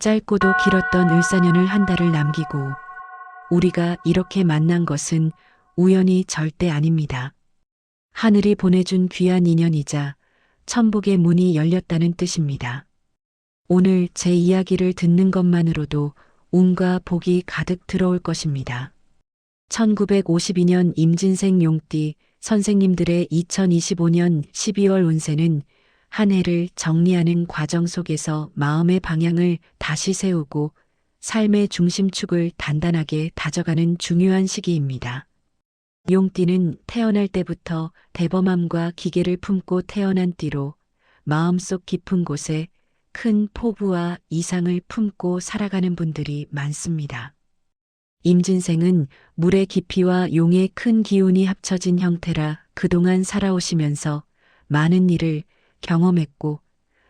짧고도 길었던 을사년을 한 달을 남기고 우리가 이렇게 만난 것은 우연이 절대 아닙니다. 하늘이 보내준 귀한 인연이자 천복의 문이 열렸다는 뜻입니다. 오늘 제 이야기를 듣는 것만으로도 운과 복이 가득 들어올 것입니다. 1952년 임진생 용띠 선생님들의 2025년 12월 운세는 한 해를 정리하는 과정 속에서 마음의 방향을 다시 세우고 삶의 중심축을 단단하게 다져가는 중요한 시기입니다. 용띠는 태어날 때부터 대범함과 기계를 품고 태어난 띠로 마음속 깊은 곳에 큰 포부와 이상을 품고 살아가는 분들이 많습니다. 임진생은 물의 깊이와 용의 큰 기운이 합쳐진 형태라 그동안 살아오시면서 많은 일을 경험했고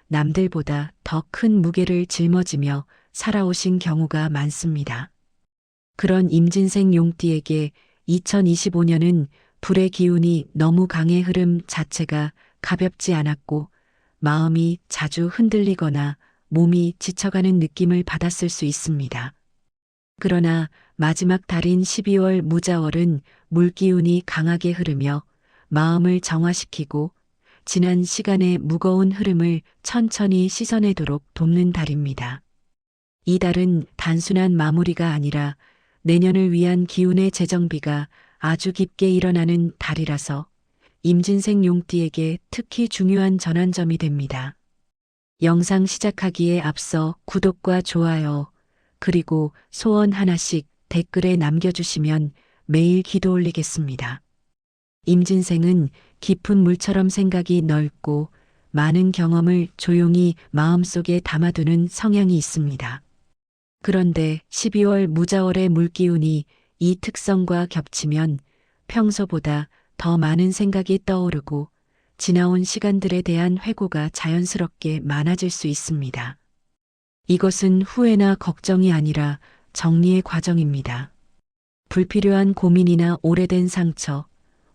남들보다 더 큰 무게를 짊어지며 살아오신 경우가 많습니다. 그런 임진생 용띠에게 2025년은 불의 기운이 너무 강해 흐름 자체가 가볍지 않았고 마음이 자주 흔들리거나 몸이 지쳐가는 느낌을 받았을 수 있습니다. 그러나 마지막 달인 12월 무자월은 물기운이 강하게 흐르며 마음을 정화시키고 지난 시간의 무거운 흐름을 천천히 씻어내도록 돕는 달입니다. 이 달은 단순한 마무리가 아니라 내년을 위한 기운의 재정비가 아주 깊게 일어나는 달이라서 임진생 용띠에게 특히 중요한 전환점이 됩니다. 영상 시작하기에 앞서 구독과 좋아요, 그리고 소원 하나씩 댓글에 남겨주시면 매일 기도 올리겠습니다. 임진생은 깊은 물처럼 생각이 넓고 많은 경험을 조용히 마음속에 담아두는 성향이 있습니다. 그런데 12월 무자월의 물기운이 이 특성과 겹치면 평소보다 더 많은 생각이 떠오르고 지나온 시간들에 대한 회고가 자연스럽게 많아질 수 있습니다. 이것은 후회나 걱정이 아니라 정리의 과정입니다. 불필요한 고민이나 오래된 상처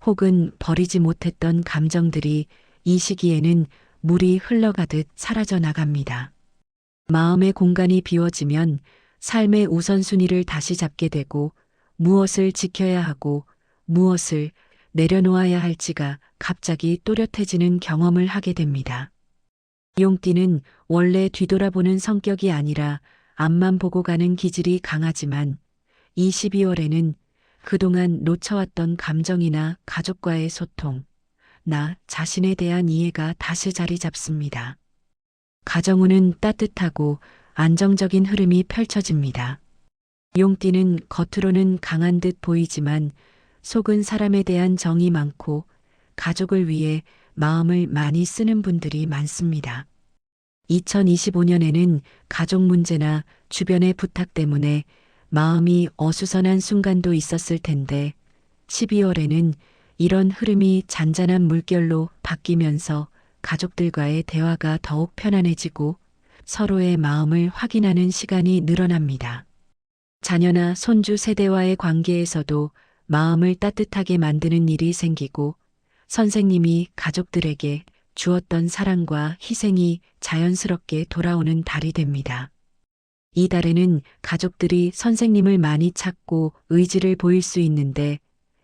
혹은 버리지 못했던 감정들이 이 시기에는 물이 흘러가듯 사라져 나갑니다. 마음의 공간이 비워지면 삶의 우선순위를 다시 잡게 되고 무엇을 지켜야 하고 무엇을 내려놓아야 할지가 갑자기 또렷해지는 경험을 하게 됩니다. 용띠는 원래 뒤돌아보는 성격이 아니라 앞만 보고 가는 기질이 강하지만 이 12월에는 그동안 놓쳐왔던 감정이나 가족과의 소통, 나 자신에 대한 이해가 다시 자리 잡습니다. 가정운은 따뜻하고 안정적인 흐름이 펼쳐집니다. 용띠는 겉으로는 강한 듯 보이지만 속은 사람에 대한 정이 많고 가족을 위해 마음을 많이 쓰는 분들이 많습니다. 2025년에는 가족 문제나 주변의 부탁 때문에 마음이 어수선한 순간도 있었을 텐데 12월에는 이런 흐름이 잔잔한 물결로 바뀌면서 가족들과의 대화가 더욱 편안해지고 서로의 마음을 확인하는 시간이 늘어납니다. 자녀나 손주 세대와의 관계에서도 마음을 따뜻하게 만드는 일이 생기고 선생님이 가족들에게 주었던 사랑과 희생이 자연스럽게 돌아오는 달이 됩니다. 이 달에는 가족들이 선생님을 많이 찾고 의지를 보일 수 있는데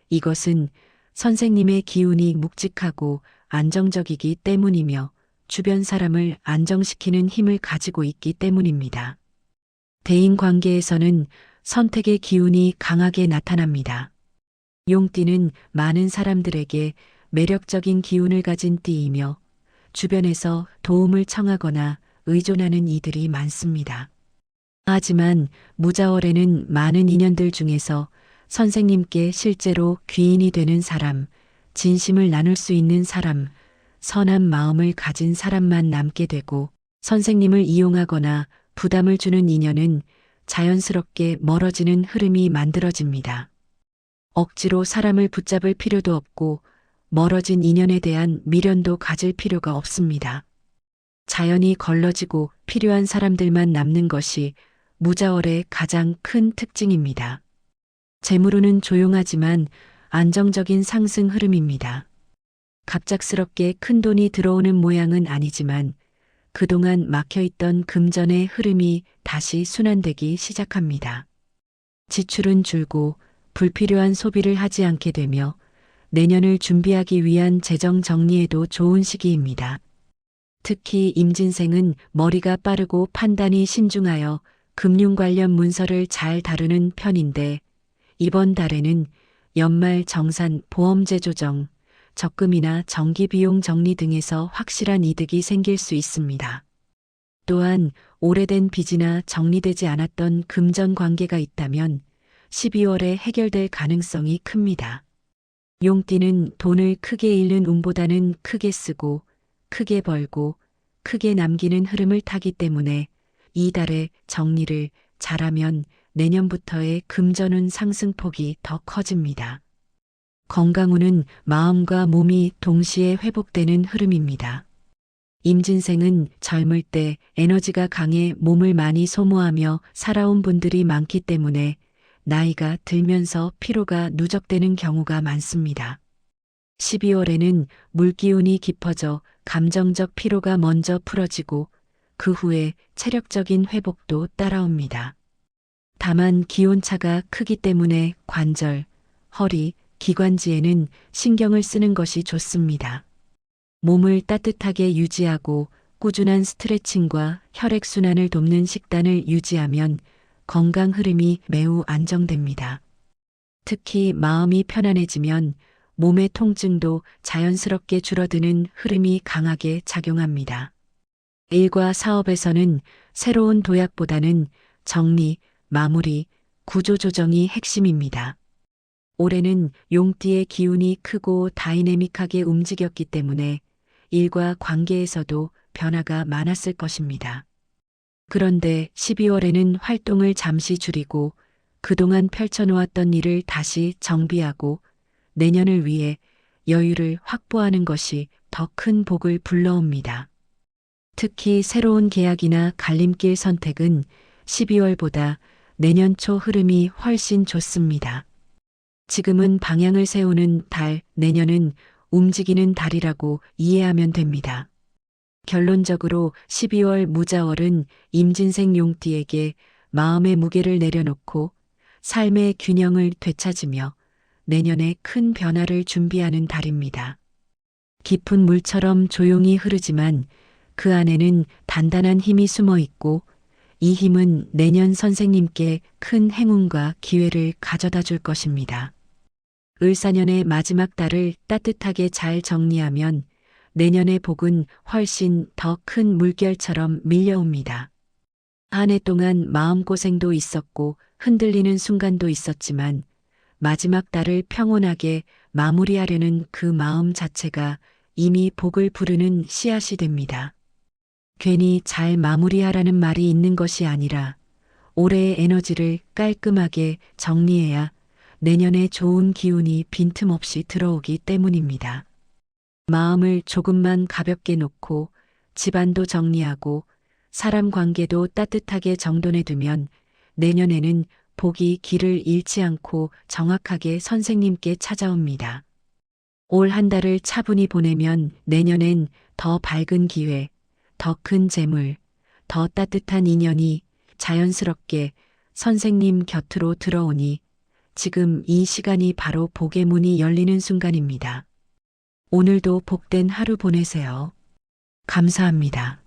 이것은 선생님의 기운이 묵직하고 안정적이기 때문이며 주변 사람을 안정시키는 힘을 가지고 있기 때문입니다. 대인 관계에서는 선택의 기운이 강하게 나타납니다. 용띠는 많은 사람들에게 매력적인 기운을 가진 띠이며 주변에서 도움을 청하거나 의존하는 이들이 많습니다. 하지만 무자월에는 많은 인연들 중에서 선생님께 실제로 귀인이 되는 사람, 진심을 나눌 수 있는 사람, 선한 마음을 가진 사람만 남게 되고 선생님을 이용하거나 부담을 주는 인연은 자연스럽게 멀어지는 흐름이 만들어집니다. 억지로 사람을 붙잡을 필요도 없고 멀어진 인연에 대한 미련도 가질 필요가 없습니다. 자연이 걸러지고 필요한 사람들만 남는 것이 무자월의 가장 큰 특징입니다. 재물운은 조용하지만 안정적인 상승 흐름입니다. 갑작스럽게 큰 돈이 들어오는 모양은 아니지만 그동안 막혀있던 금전의 흐름이 다시 순환되기 시작합니다. 지출은 줄고 불필요한 소비를 하지 않게 되며 내년을 준비하기 위한 재정 정리에도 좋은 시기입니다. 특히 임진생은 머리가 빠르고 판단이 신중하여 금융 관련 문서를 잘 다루는 편인데 이번 달에는 연말 정산 보험제 조정, 적금이나 정기 비용 정리 등에서 확실한 이득이 생길 수 있습니다. 또한 오래된 빚이나 정리되지 않았던 금전 관계가 있다면 12월에 해결될 가능성이 큽니다. 용띠는 돈을 크게 잃는 운보다는 크게 쓰고 크게 벌고 크게 남기는 흐름을 타기 때문에 이 달에 정리를 잘하면 내년부터의 금전운 상승폭이 더 커집니다. 건강운은 마음과 몸이 동시에 회복되는 흐름입니다. 임진생은 젊을 때 에너지가 강해 몸을 많이 소모하며 살아온 분들이 많기 때문에 나이가 들면서 피로가 누적되는 경우가 많습니다. 12월에는 물기운이 깊어져 감정적 피로가 먼저 풀어지고 그 후에 체력적인 회복도 따라옵니다. 다만 기온차가 크기 때문에 관절, 허리, 기관지에는 신경을 쓰는 것이 좋습니다. 몸을 따뜻하게 유지하고 꾸준한 스트레칭과 혈액순환을 돕는 식단을 유지하면 건강 흐름이 매우 안정됩니다. 특히 마음이 편안해지면 몸의 통증도 자연스럽게 줄어드는 흐름이 강하게 작용합니다. 일과 사업에서는 새로운 도약보다는 정리, 마무리, 구조조정이 핵심입니다. 올해는 용띠의 기운이 크고 다이내믹하게 움직였기 때문에 일과 관계에서도 변화가 많았을 것입니다. 그런데 12월에는 활동을 잠시 줄이고 그동안 펼쳐놓았던 일을 다시 정비하고 내년을 위해 여유를 확보하는 것이 더 큰 복을 불러옵니다. 특히 새로운 계약이나 갈림길 선택은 12월보다 내년 초 흐름이 훨씬 좋습니다. 지금은 방향을 세우는 달, 내년은 움직이는 달이라고 이해하면 됩니다. 결론적으로 12월 무자월은 임진생 용띠에게 마음의 무게를 내려놓고 삶의 균형을 되찾으며 내년에 큰 변화를 준비하는 달입니다. 깊은 물처럼 조용히 흐르지만 그 안에는 단단한 힘이 숨어 있고 이 힘은 내년 선생님께 큰 행운과 기회를 가져다 줄 것입니다. 을사년의 마지막 달을 따뜻하게 잘 정리하면 내년의 복은 훨씬 더 큰 물결처럼 밀려옵니다. 한 해 동안 마음고생도 있었고 흔들리는 순간도 있었지만 마지막 달을 평온하게 마무리하려는 그 마음 자체가 이미 복을 부르는 씨앗이 됩니다. 괜히 잘 마무리하라는 말이 있는 것이 아니라 올해의 에너지를 깔끔하게 정리해야 내년에 좋은 기운이 빈틈없이 들어오기 때문입니다. 마음을 조금만 가볍게 놓고 집안도 정리하고 사람 관계도 따뜻하게 정돈해 두면 내년에는 복이 길을 잃지 않고 정확하게 선생님께 찾아옵니다. 올 한 달을 차분히 보내면 내년엔 더 밝은 기회, 더 큰 재물, 더 따뜻한 인연이 자연스럽게 선생님 곁으로 들어오니 지금 이 시간이 바로 복의 문이 열리는 순간입니다. 오늘도 복된 하루 보내세요. 감사합니다.